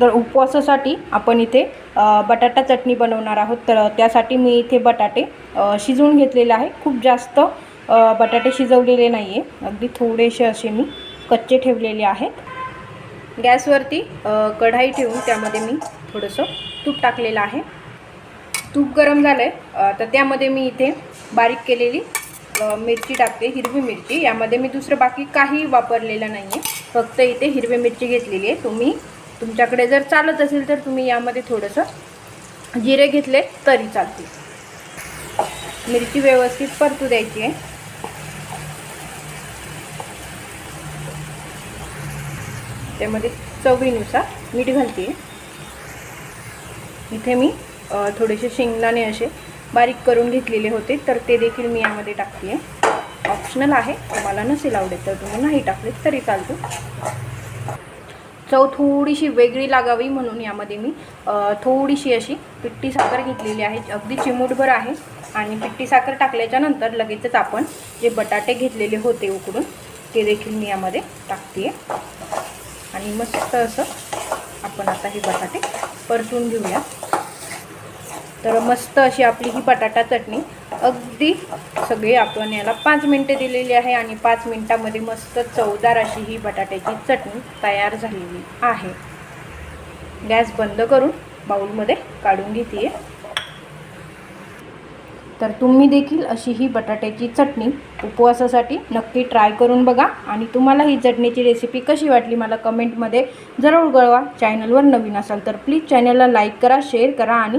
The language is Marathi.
तर उपवासासाठी आपण इथे बटाटा चटणी बनवणार आहोत. तर त्यासाठी मी इथे बटाटे शिजवून घेतलेले आहे. खूप जास्त बटाटे शिजवलेले नाही आहे अगदी थोडेसे असे मी कच्चे ठेवलेले आहेत. गॅसवरती कढाई ठेवून त्यामध्ये मी थोडंसं तूप टाकलेलं आहे. तूप गरम झालं आहे तर त्यामध्ये मी इथे बारीक केलेली मिरची टाकते हिरवी मिरची. यामध्ये मी दुसरं बाकी काही वापरलेलं नाही आहे फक्त इथे हिरवी मिरची घेतलेली आहे. तुम्ही तुमच्याकडे जर चालत असेल तर तुम्ही यामध्ये थोडंसं जिरे घेतले तरी चालतील. मिरची व्यवस्थित परतू द्यायची आहे. त्यामध्ये चवीनुसार मीठ घालते. इथे मी थोडेसे शेंगदाणे असे बारीक करून घेतलेले होते तर ते देखील मी यामध्ये टाकते. ऑप्शनल आहे तुम्हाला नसेल आवडेल तर तुम्ही नाही टाकले तरी चालतो. चव थोडीशी वेगळी लागावी म्हणून यामध्ये मी थोडीशी अशी पिट्टी साखर घेतलेली आहे. अगदी चिमूटभर आहे. आणि पिट्टी साखर टाकल्याच्या नंतर लगेचच आपण जे बटाटे घेतलेले होते उकडून ते देखील मी यामध्ये टाकते आणि मस्त असं आपण आता हे बटाटे परतून घेऊया तर मस्त अशी आपली ही बटाटा चटणी. अगदी सगळी आपण याला पाच मिनटं दिलेली आहे आणि पाच मिनटामध्ये मस्त चवदार अशी ही बटाट्याची चटणी तयार झालेली आहे. गॅस बंद करून बाऊलमध्ये काढून घेते तर तुम्ही देखील अशी ही बटाट्याची चटणी उपवासासाठी नक्की ट्राय करून बघा आणि तुम्हाला ही चटणीची रेसिपी कशी वाटली मला कमेंटमध्ये जरूर कळवा. चॅनलवर नवीन असाल तर प्लीज चॅनलला लाईक करा शेअर करा आणि